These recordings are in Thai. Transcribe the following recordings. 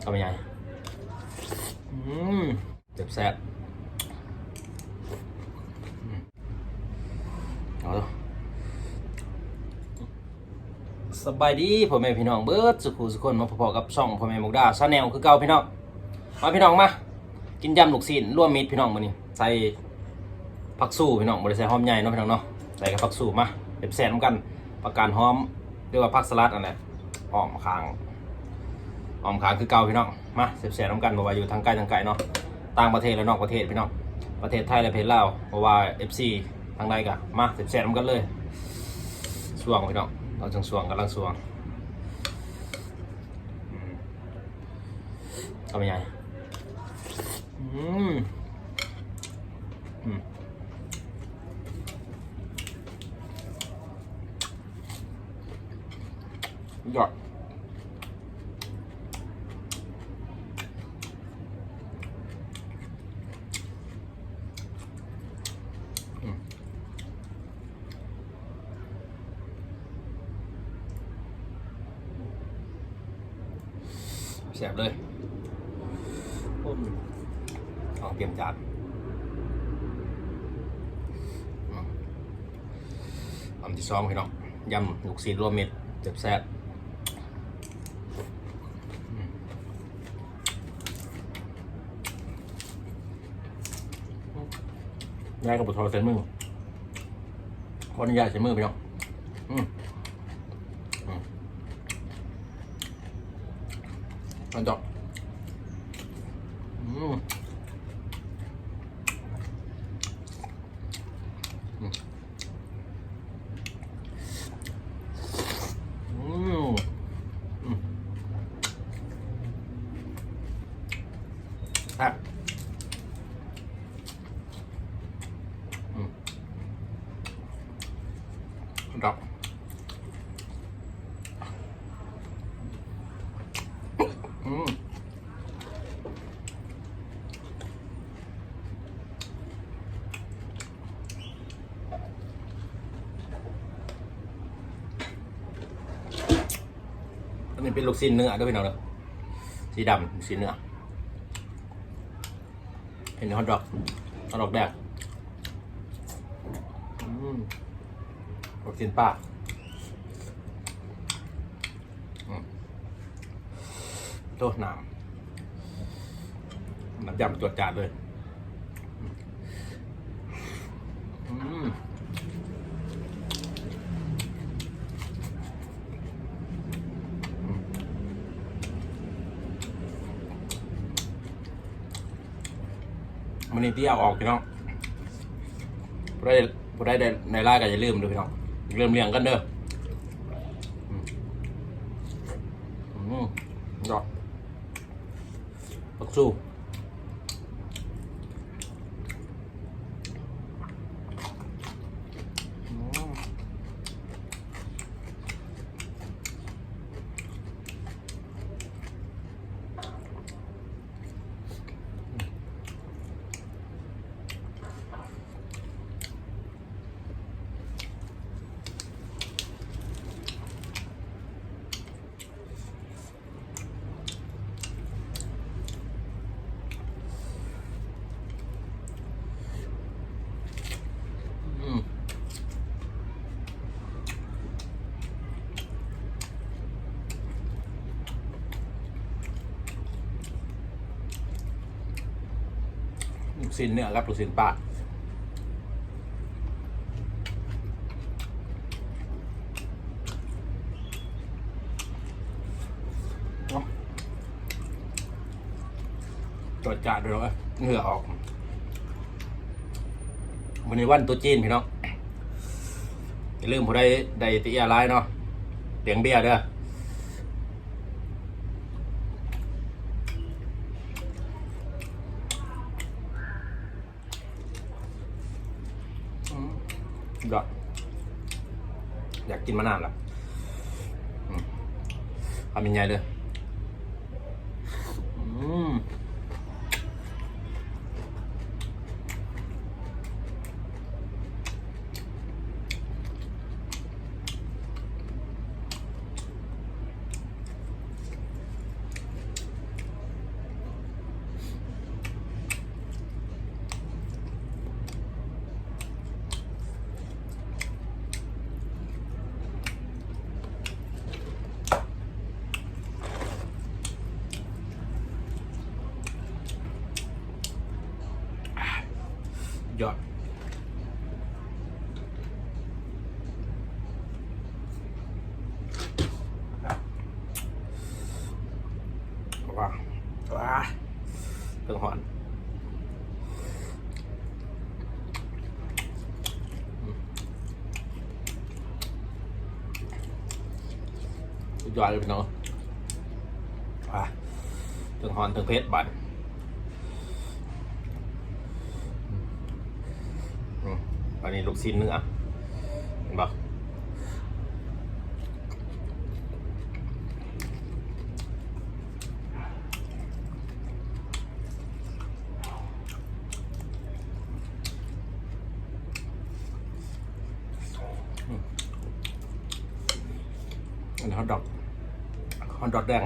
เอาไปยังอืมเจ็บแซ่บอืมเอาละสบายดีพ่อแม่พี่น้องเบิร์ดสุขุสุขคนมาพอๆกับช่องพ่อแม่มุกดาชาแนลคือเก่าพี่น้องมาพี่น้องมากินยำลูกศิลร่วมมิตรพี่น้องมื้อนี้ใส่ผักสู้พี่น้องบ่ได้ใส่หอมใหญ่เนาะพี่น้องเนาะใส่กับผักสู้มาเด็บแซ่บนำกัน ประการหอมเรียกว่าผักสลัดอันนั้นหอมคาง หอมคาคือเก่าพี่น้องมาแซ่บๆนำกันบ่ว่าอยู่ทางใกล้ทางไกลเนาะต่างประเทศและนอกประเทศพี่น้องประเทศไทยและประเทศลาวเพราะว่า FC ทางใดก็มาแซ่บๆนำกันเลยสว่างพี่น้องเราจังสว่างกำลังสวงอืมเอาไปยังอืมอืมยอด แซ่บเลยอืมเอาเตรียมจานอืมอันที่สองพี่น้องยำลูกศิลรวมเม็ดเจ็บแซ่บ ยายกับบุตรใส่มือขออนุญาตใส่มือพี่น้องอืมอืมอันจบอืมอืมอืมครับอืมดับอืมอั นนี้เป็นลูกชิ้นเนื้อด้วยพี่น้องเนอะสีดำลูกชิ้นเนื้อเห็นฮอทดอกฮอทดอกแดงลูกชิ้นป้าโทษน้ำน้ำยำจวดจาดเลยอืม มันนี่ที่เอาออกพี่น้องผู้ได้ผู้ได้ในไลน์ก็อย่าลืมด้วยพี่น้องอย่าลืมเลี้ยงกันเด้ออืมอืมดอกปักสู้อืมอืม ลูกชิ้นเนื้อครับลูกชิ้นปลาเนาะจดจ่าด้วยเนาะเหงื่อออกวันนี้วันตัวจีนพี่น้องอย่าลืมผู้ใดใดตีอะไรเนาะเตียงเบียเด้อ ดอกอยากกินมานานละอืมทำยังไงเลยอืม ยอด ว้าวว้าเพิ่งหอนยอดเลยพี่น้องอะถึงฮอนถึงเพชรบัตร อันนี้ลูกชิ้นเนื้อเห็นปะอืมอันนี้ฮอทดอกฮอทดอกแดง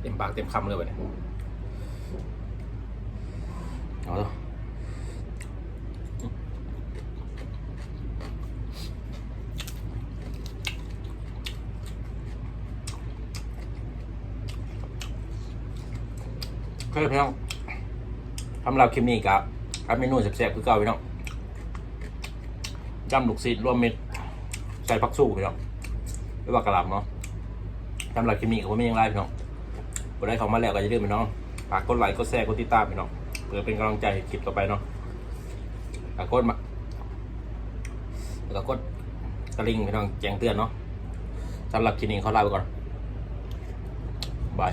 เต็มปากเต็มคำเลยวันนี้เอาละก็เลยพี่น้องทำเราคลิปนี้กับกับเมนูแซ่บๆคือเก่าพี่น้องจำลูกศิษย์รวมเม็ดใส่ผักสู้พี่น้องไม่ว่ากระหล่ำเนาะทำเราคลิปนี้กับว่าไม่ยังไรพี่น้อง บนได้ของมาแล้วก็อย่าลืมไปน้องฝากกดไลค์กดแชร์กดติดตามไปน้องเพื่อเป็นกำลังใจคลิปต่อไปเนาะฝากกดมาแล้วก็กดกระลิ่งไปน้องแจ้งเตือนเนาะสำหรับคลิปนี้เขาลาไปก่อนบาย